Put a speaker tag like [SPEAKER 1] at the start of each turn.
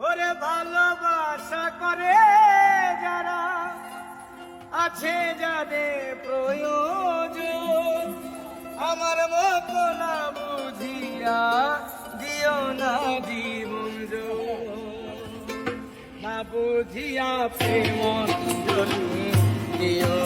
[SPEAKER 1] ওরে ভালোবাসা করে যারা আছে যাদের প্রয়োজন, আমার মতো না বুঝিয়া দিও না জীবন না বুঝিয়া প্রেম দিও